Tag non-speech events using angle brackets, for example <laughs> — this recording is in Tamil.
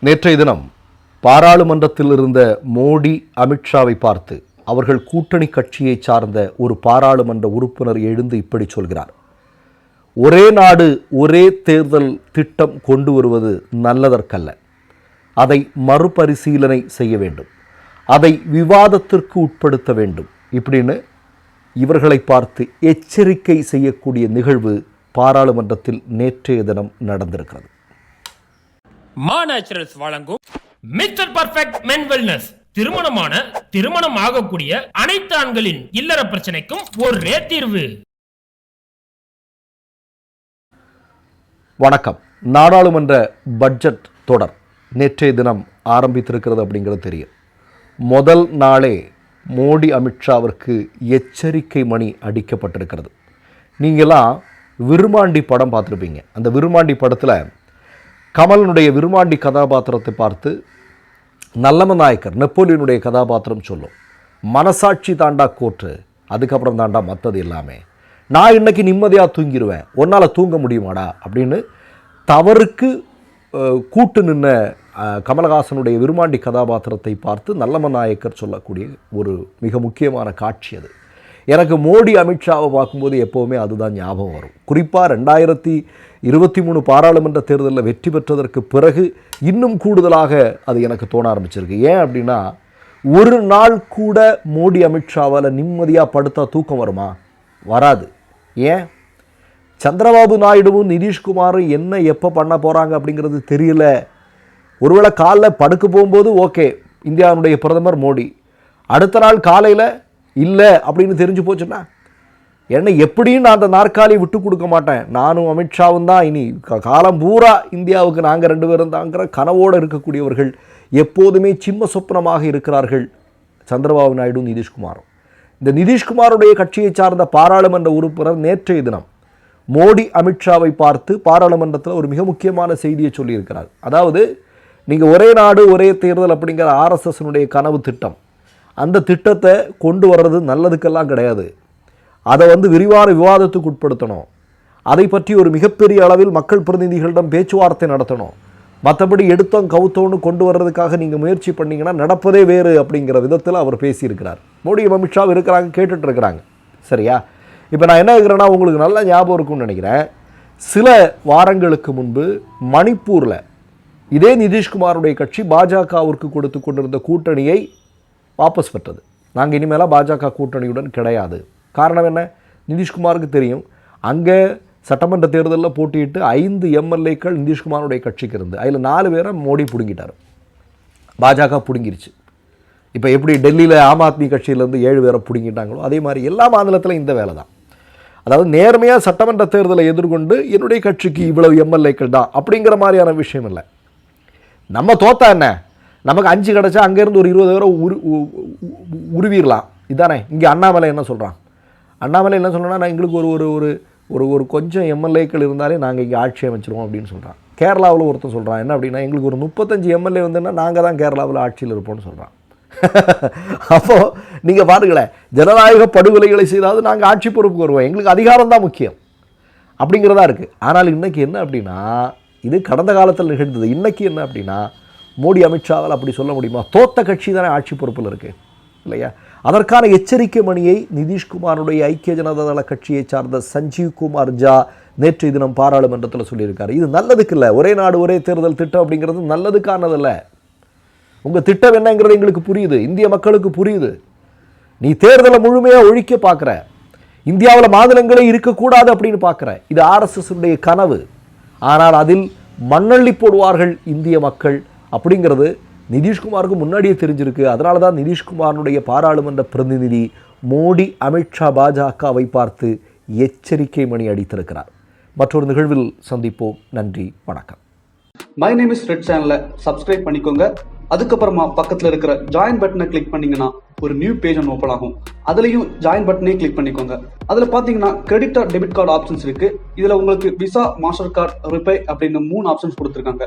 நேற்றைய தினம் பாராளுமன்றத்தில் இருந்த மோடி அமித்ஷாவை பார்த்து அவர்கள் கூட்டணி கட்சியை சார்ந்த ஒரு பாராளுமன்ற உறுப்பினர் எழுந்து இப்படி சொல்கிறார். ஒரே நாடு ஒரே தேர்தல் திட்டம் கொண்டு வருவது நல்லதற்கல்ல. அதை மறுபரிசீலனை செய்ய வேண்டும். அதை விவாதத்திற்கு உட்படுத்த வேண்டும். இப்படின்னு இவர்களை பார்த்து எச்சரிக்கை செய்யக்கூடிய நிகழ்வு பாராளுமன்றத்தில் நேற்றைய தினம் நடந்திருக்கிறது. மா நேச்சுரல்ஸ் வழங்கும் மிஸ்டர் பர்ஃபெக்ட் மென் வெல்னஸ். திருமணமான திருமணம் ஆகக்கூடிய அனைத்து ஆண்களின் இல்லற பிரச்சனைக்கும் ஒரே தீர்வு. வணக்கம். நாடாளுமன்ற பட்ஜெட் தொடர் நேற்றைய தினம் ஆரம்பித்திருக்கிறது அப்படிங்கிறது தெரியும். முதல் நாளே மோடி அமித்ஷாவிற்கு எச்சரிக்கை மணி அடிக்கப்பட்டிருக்கிறது. நீங்களாம் விருமாண்டி படம் பார்த்துருப்பீங்க. அந்த விருமாண்டி படத்தில் கமலனுடைய விருமாண்டி கதாபாத்திரத்தை பார்த்து நல்லம நாயக்கர் நெப்போலியனுடைய கதாபாத்திரம் சொல்லும் மனசாட்சி தாண்டா கோற்று அதுக்கப்புறம் தாண்டா மற்றது எல்லாமே. நான் இன்னைக்கு நிம்மதியாக தூங்கிடுவேன் உன்னால் தூங்க முடியுமாடா? அப்படின்னு தவறுக்கு கூட்டு நின்ன கமலஹாசனுடைய விருமாண்டி கதாபாத்திரத்தை பார்த்து நல்லம நாயக்கர் சொல்லக்கூடிய ஒரு மிக முக்கியமான காட்சி அது. எனக்கு மோடி அமித்ஷாவை பார்க்கும்போது எப்போவுமே அதுதான் ஞாபகம் வரும். குறிப்பாக ரெண்டாயிரத்தி இருபத்தி மூணு பாராளுமன்ற தேர்தலில் வெற்றி பெற்றதற்கு பிறகு இன்னும் கூடுதலாக அது எனக்கு தோண ஆரம்பிச்சிருக்கு. ஏன் அப்படின்னா ஒரு நாள் கூட மோடி அமித்ஷாவால் நிம்மதியாக படுத்தா தூக்கம் வருமா? வராது. ஏன்? சந்திரபாபு நாயுடுவும் நிதிஷ்குமாரும் என்ன எப்போ பண்ண போகிறாங்க அப்படிங்கிறது தெரியல. ஒருவேளை காலைல படுக்க போகும்போது ஓகே இந்தியாவுடைய பிரதமர் மோடி. அடுத்த நாள் காலையில் இல்லை அப்படின்னு தெரிஞ்சு போச்சுன்னா என்ன எப்படியும் நான் அந்த நாற்காலியை விட்டு கொடுக்க மாட்டேன். நானும் அமித்ஷாவும் தான். இனி க- காலம் பூரா இந்தியாவுக்கு நாங்கள் ரெண்டு பேரும் தாங்கிற கனவோடு இருக்கக்கூடியவர்கள் எப்போதுமே சிம்ம சொப்னமாக இருக்கிறார்கள் சந்திரபாபு நாயுடு நிதிஷ்குமாரும். இந்த நிதிஷ்குமாருடைய கட்சியை சார்ந்த பாராளுமன்ற உறுப்பினர் நேற்றைய தினம் மோடி அமித்ஷாவை பார்த்து பாராளுமன்றத்தில் ஒரு மிக முக்கியமான செய்தியை சொல்லியிருக்கிறார். அதாவது நீங்கள் ஒரே நாடு ஒரே தேர்தல் அப்படிங்கிற ஆர்எஸ்எஸ்னுடைய கனவு திட்டம். அந்த திட்டத்தை கொண்டு வர்றது நல்லதுக்கெல்லாம் கிடையாது. அதை வந்து விரிவான விவாதத்துக்கு உட்படுத்தணும். அதை பற்றி ஒரு மிகப்பெரிய அளவில் மக்கள் பிரதிநிதிகளிடம் பேச்சுவார்த்தை நடத்தணும். மற்றபடி எடுத்தோம் கவுத்தோன்னு கொண்டு வர்றதுக்காக நீங்கள் முயற்சி பண்ணீங்கன்னா நடப்பதே வேறு அப்படிங்கிற விதத்தில் அவர் பேசியிருக்கிறார். மோடி அமித்ஷாவும் இருக்கிறாங்க கேட்டுட்ருக்கிறாங்க. சரியா? இப்போ நான் என்ன இருக்கிறேன்னா உங்களுக்கு நல்ல ஞாபகம் இருக்கும்னு நினைக்கிறேன். சில வாரங்களுக்கு முன்பு மணிப்பூரில் இதே நிதிஷ்குமாருடைய கட்சி பாஜகவிற்கு கொடுத்து கொண்டிருந்த கூட்டணியை வாபஸ் பெற்றது. நாங்கள் இனிமேலாக பாஜக கூட்டணியுடன் கிடையாது. காரணம் என்ன? நிதிஷ்குமாருக்கு தெரியும். அங்கே சட்டமன்ற தேர்தலில் போட்டியிட்டு ஐந்து எம்எல்ஏக்கள் நிதிஷ்குமாருடைய கட்சிக்கு இருந்து அதில் நாலு பேரை மோடி பிடுங்கிட்டார். பாஜக பிடுங்கிருச்சு. இப்போ எப்படி டெல்லியில் ஆம் ஆத்மி கட்சியிலேருந்து ஏழு பேரை பிடுங்கிட்டாங்களோ அதே மாதிரி எல்லா மாநிலத்திலும் இந்த வேலை தான். அதாவது நேர்மையாக சட்டமன்ற தேர்தலை எதிர்கொண்டு என்னுடைய கட்சிக்கு இவ்வளவு எம்எல்ஏக்கள் தான் அப்படிங்கிற மாதிரியான விஷயம் இல்லை. நம்ம தோத்தா என்ன? நமக்கு அஞ்சு கிடச்சா அங்கேருந்து ஒரு இருபது பேரை உரு உருவிடலாம் இதானே? இங்கே அண்ணாமலை என்ன சொல்கிறான் அண்ணாமலை என்ன சொல்லணும்னா நான் எங்களுக்கு ஒரு ஒரு ஒரு ஒரு ஒரு கொஞ்சம் எம்எல்ஏக்கள் இருந்தாலே நாங்கள் இங்கே ஆட்சி அமைச்சிருவோம் அப்படின்னு சொல்கிறான் கேரளாவில் ஒருத்தன் சொல்கிறான் என்ன அப்படின்னா எங்களுக்கு ஒரு முப்பத்தஞ்சு எம்எல்ஏ வந்துன்னா நாங்கள் தான் கேரளாவில் ஆட்சியில் இருப்போம்னு சொல்கிறான் <laughs> அப்போது நீங்கள் பாருங்களேன் ஜனநாயக படுகொலைகளை செய்தாவது நாங்கள் ஆட்சி பொறுப்புக்கு வருவோம். எங்களுக்கு அதிகாரம் தான் முக்கியம். அப்படிங்கிறதா இருக்குது ஆனால் இன்னைக்கு என்ன அப்படின்னா இது கடந்த காலத்தில் நிகழ்ந்தது. இன்றைக்கி என்ன அப்படின்னா மோடி அமித்ஷாவால் அப்படி சொல்ல முடியுமா? தோத்த கட்சி தானே ஆட்சி பொறுப்பில் இருக்குது இல்லையா? அதற்கான எச்சரிக்கை மணியை நிதிஷ்குமாருடைய ஐக்கிய ஜனதா தள கட்சியை சார்ந்த சஞ்சீவ் குமார் ஜா நேற்று தினம் பாராளுமன்றத்தில் சொல்லியிருக்காரு. இது நல்லதுக்கு இல்லை. ஒரே நாடு ஒரே தேர்தல் திட்டம் அப்படிங்கிறது நல்லதுக்கானதில்ல. உங்கள் திட்டம் என்னங்கிறது எங்களுக்கு புரியுது. இந்திய மக்களுக்கு புரியுது. நீ தேர்தலை முழுமையாக ஒழிக்க பார்க்குற இந்தியாவில் மாநிலங்களே இருக்கக்கூடாது அப்படின்னு பார்க்குற இது ஆர்எஸ்எஸ் கனவு. ஆனால் அதில் மண்ணள்ளி போடுவார்கள் இந்திய மக்கள். அப்படிங்கிறது நிதிஷ்குமாருக்கு முன்னாடியே தெரிஞ்சிருக்கு. அதனால தான் நிதிஷ்குமாரனுடைய பாராளுமன்ற பிரதிநிதி மோடி அமித்ஷா பாஜகவை பார்த்து எச்சரிக்கை மணி அடித்திருக்கிறார். மற்றொரு நிகழ்வில் சந்திப்போம். நன்றி வணக்கம். மை நேம் இஸ் ரெட் சேனலை சப்ஸ்கிரைப் பண்ணிக்கோங்க. அதுக்கப்புறமா பக்கத்தில் இருக்கிற ஜாயின் பட்டனை கிளிக் பண்ணீங்கன்னா ஒரு நியூ பேஜ் ஒன்று ஓப்பன் ஆகும். அதுலேயும் ஜாயின் பட்டனே கிளிக் பண்ணிக்கோங்க. அதில் பார்த்தீங்கன்னா credit or debit card options இருக்கு. இதில் உங்களுக்கு விசா மாஸ்டர் கார்டு ரிப்பே அப்படின்னு மூணு ஆப்ஷன்ஸ் கொடுத்துருக்காங்க.